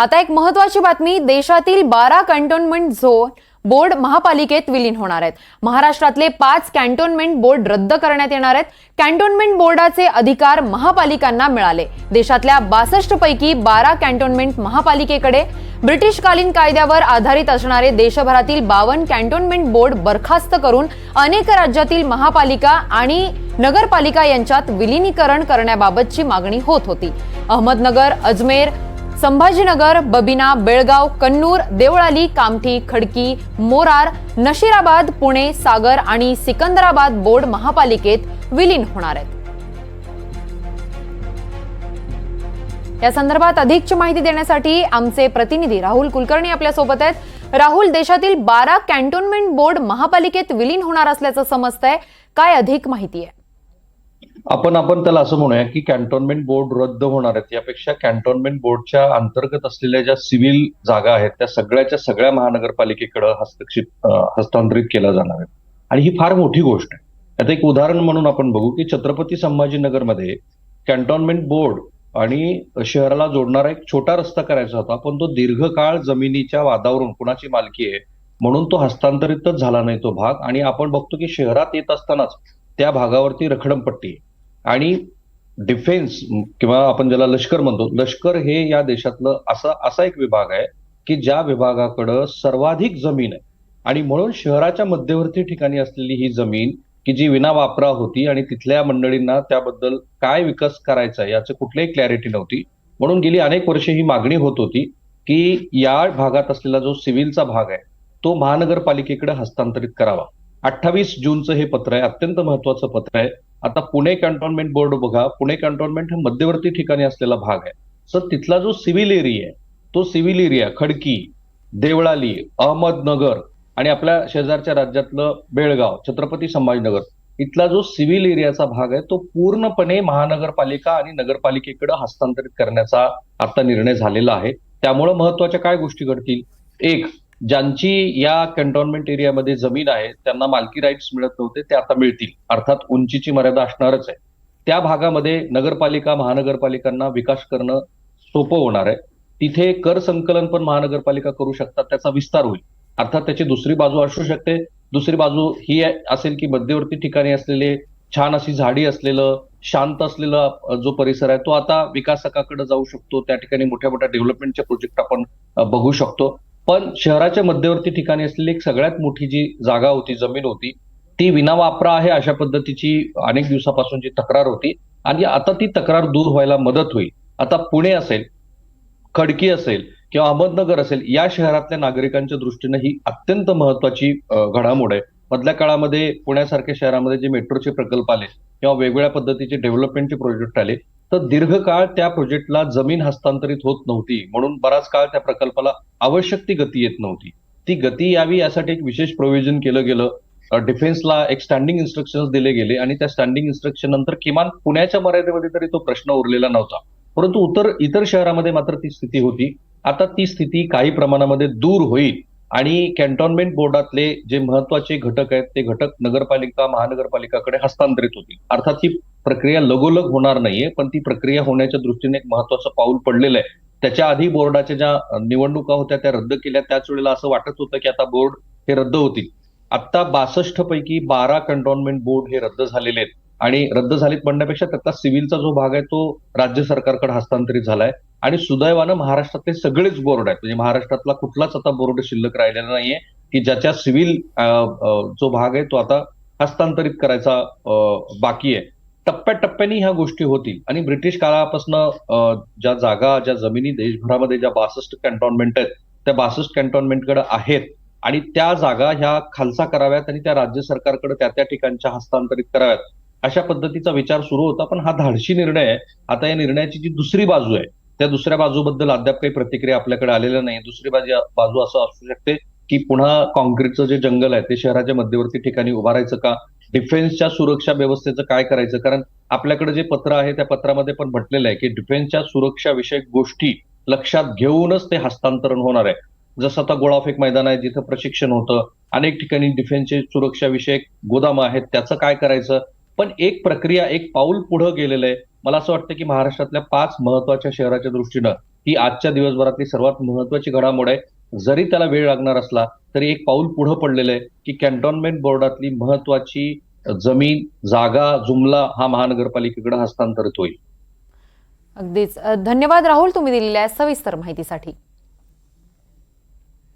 आता एक महत्वाची बातमी देशातील बारा कॅन्टोन्मेंट झोन बोर्ड महापालिकेत विलीन होणार आहेत. महाराष्ट्रातले पाच कॅन्टोन्मेंट बोर्ड रद्द करण्यात येणार आहेत. कॅन्टोन्मेंट बोर्डाचे अधिकार महापालिकांना मिळाले. देशातल्या बासष्ट पैकी बारा कॅन्टोन्मेंट महापालिकेकडे ब्रिटिशकालीन कायद्यावर आधारित असणारे देशभरातील बावन्न कॅन्टोन्मेंट बोर्ड बरखास्त करून अनेक राज्यातील महापालिका आणि नगरपालिका यांच्यात विलीनीकरण करण्याबाबतची मागणी होत होती. अहमदनगर अजमेर संभाजीनगर बबिना बेळगाव कन्नूर देवळाली कामठी खडकी मोरार नशिराबाद पुणे सागर आणि सिकंदराबाद बोर्ड महापालिकेत विलीन होणार आहेत. या संदर्भात अधिकची माहिती देण्यासाठी आमचे प्रतिनिधी राहुल कुलकर्णी आपल्यासोबत आहेत. राहुल देशातील बारा कॅन्टोन्मेंट बोर्ड महापालिकेत विलीन होणार असल्याचं समजतंय. काय अधिक माहिती आहे? आपण आपण त्याला असं म्हणूया की कॅन्टोन्मेंट बोर्ड रद्द होणार आहेत. यापेक्षा कॅन्टोन्मेंट बोर्डच्या अंतर्गत असलेल्या ज्या सिव्हिल जागा आहेत त्या सगळ्याच्या सगळ्या महानगरपालिकेकडे हस्तक्षेप हस्तांतरित केल्या जाणार आहेत. आणि ही फार मोठी गोष्ट आहे. आता एक उदाहरण म्हणून आपण बघू की छत्रपती संभाजीनगरमध्ये कॅन्टोन्मेंट बोर्ड आणि शहराला जोडणारा एक छोटा रस्ता करायचा होता पण तो दीर्घकाळ जमिनीच्या वादावरून कुणाची मालकी आहे म्हणून तो हस्तांतरितच झाला नाही तो भाग. आणि आपण बघतो की शहरात येत असतानाच त्या भागावरती रखडमपट्टी आहे. आणि डिफेन्स किंवा आपण ज्याला लष्कर म्हणतो लष्कर हे या देशातलं असा असा एक विभाग आहे की ज्या विभागाकडं सर्वाधिक जमीन आहे. आणि म्हणून शहराच्या मध्यवर्ती ठिकाणी असलेली ही जमीन की जी विना वापरा होती आणि तिथल्या मंडळींना त्याबद्दल काय विकास करायचा याचं कुठलीही क्लॅरिटी नव्हती. म्हणून गेली अनेक वर्षे ही मागणी होत होती की या भागात असलेला जो सिव्हिलचा भाग आहे तो महानगरपालिकेकडे हस्तांतरित करावा. अठ्ठावीस जूनचं हे पत्र आहे अत्यंत महत्वाचं पत्र आहे. आता पुणे कॅन्टोन्मेंट बोर्ड बघा पुणे कॅन्टोन्मेंट हे मध्यवर्ती ठिकाणी असलेला भाग आहे. सर तिथला जो सिव्हिल एरिया आहे तो सिव्हिल एरिया खडकी देवळाली अहमदनगर आणि आपल्या शेजारच्या राज्यातलं बेळगाव छत्रपती संभाजीनगर इथला जो सिव्हिल एरियाचा भाग आहे तो पूर्णपणे महानगरपालिका आणि नगरपालिकेकडे हस्तांतरित करण्याचा आता निर्णय झालेला आहे. त्यामुळे महत्त्वाच्या काय गोष्टी घडतील? एक ज्यांची या कंटोनमेंट एरियामध्ये जमीन आहे त्यांना मालकी राईट्स मिळत नव्हते ते आता मिळतील. अर्थात उंचीची मर्यादा असणारच आहे. त्या भागामध्ये नगरपालिका महानगरपालिकांना विकास करणं सोपं होणार आहे. तिथे कर संकलन पण महानगरपालिका करू शकतात त्याचा विस्तार होईल. अर्थात त्याची दुसरी बाजू असू शकते. दुसरी बाजू ही असेल की मध्यवर्ती ठिकाणी असलेले छान अशी झाडी असलेलं शांत असलेला जो परिसर आहे तो आता विकासकाकडे जाऊ शकतो. त्या ठिकाणी मोठ्या मोठ्या डेव्हलपमेंटचे प्रोजेक्ट आपण बघू शकतो. पण शहराच्या मध्यवर्ती ठिकाणी असलेली एक सगळ्यात मोठी जी जागा होती जमीन होती ती विनावापरा आहे अशा पद्धतीची अनेक दिवसापासूनची तक्रार होती. आणि आता ती तक्रार दूर व्हायला मदत होईल. आता पुणे असेल खडकी असेल किंवा अहमदनगर असेल या शहरातल्या नागरिकांच्या दृष्टीनं ही अत्यंत महत्वाची घडामोड आहे. मधल्या काळामध्ये पुण्यासारख्या शहरामध्ये जे मेट्रोचे प्रकल्प आले किंवा वेगवेगळ्या पद्धतीचे डेव्हलपमेंटचे प्रोजेक्ट आले तर दीर्घकाळ त्या प्रोजेक्टला जमीन हस्तांतरित होत नव्हती. म्हणून बराच काळ त्या प्रकल्पाला आवश्यक ती गती येत नव्हती. ती गती यावी यासाठी एक विशेष प्रोव्हिजन केलं गेलं. डिफेन्सला एक स्टँडिंग इन्स्ट्रक्शन दिले गेले आणि त्या स्टँडिंग इन्स्ट्रक्शन नंतर किमान पुण्याच्या मर्यादेमध्ये तरी तो प्रश्न उरलेला नव्हता. परंतु उत्तर इतर शहरामध्ये मात्र ती स्थिती होती. आता ती स्थिती काही प्रमाणामध्ये दूर होईल. आणि कॅन्टोन्मेंट बोर्डातले जे महत्त्वाचे घटक आहेत ते घटक नगरपालिका महानगरपालिकाकडे हस्तांतरित होतील. अर्थात ही प्रक्रिया लगोलग होणार नाहीये पण ती प्रक्रिया होण्याच्या दृष्टीने एक महत्वाचं पाऊल पडलेलं आहे. त्याच्या आधी बोर्डाच्या ज्या निवडणुका होत्या त्या रद्द केल्या. त्याच वेळेला असं वाटत होतं की आता बोर्ड हे रद्द होतील. आता बासष्ट पैकी बारा कंटोन्मेंट बोर्ड हे रद्द झालेले आहेत. आणि रद्द झालेत म्हणण्यापेक्षा त्यातला सिव्हिलचा जो भाग आहे तो राज्य सरकारकडे हस्तांतरित झालाय. आणि सुदैवानं महाराष्ट्रातले सगळेच बोर्ड आहेत. म्हणजे महाराष्ट्रातला कुठलाच आता बोर्ड शिल्लक राहिलेला नाहीये की ज्याच्या सिव्हिल जो भाग आहे तो आता हस्तांतरित करायचा अ, बाकी आहे. टप्प्याटप्प्याने ह्या गोष्टी होतील. आणि ब्रिटिश काळापासून ज्या जागा ज्या जमिनी देशभरामध्ये ज्या बासष्ट कॅन्टोन्मेंट आहेत त्या बासष्ट कॅन्टोन्मेंटकडे आहेत. आणि त्या जागा ह्या खालसा कराव्यात आणि त्या राज्य सरकारकडे त्या त्या ठिकाणच्या हस्तांतरित कराव्यात. अशा पद्धतीचा विचार सुरू होता पण हा धाडशी निर्णय आहे. आता या निर्णयाची जी दुसरी बाजू आहे त्या दुसऱ्या बाजूबद्दल अद्याप काही प्रतिक्रिया आपल्याकडे आलेल्या नाही. दुसरी बाजू बाजू असं असू शकते की पुन्हा कॉन्क्रीटचं जे जंगल आहे ते शहराच्या मध्यवर्ती ठिकाणी उभारायचं का? डिफेन्सच्या सुरक्षा व्यवस्थेचं काय करायचं? कारण आपल्याकडे जे पत्र आहे त्या पत्रामध्ये पण म्हटलेलं आहे की डिफेन्सच्या सुरक्षाविषयक गोष्टी लक्षात घेऊनच ते हस्तांतरण होणार आहे. जसं आता गोळाफेक मैदान आहे जिथं प्रशिक्षण होतं. अनेक ठिकाणी डिफेन्सचे सुरक्षा विषयक गोदाम आहेत त्याचं काय करायचं? पण एक प्रक्रिया एक पाऊल पुढे गेलेलं आहे. मला असं वाटतं की महाराष्ट्रातल्या पाच महत्त्वाच्या शहराच्या दृष्टीनं ही आजच्या दिवसभरातली सर्वात महत्वाची घडामोड आहे. जरी त्याला वेळ लागणार असला तरी एक पाऊल पुढे पडलेलं आहे की कॅन्टोन्मेंट बोर्डातली महत्वाची जमीन जागा जुमला हा महानगरपालिकेकडे हस्तांतरित होईल. अगदीच. धन्यवाद राहुल तुम्ही दिलेल्या सविस्तर माहितीसाठी.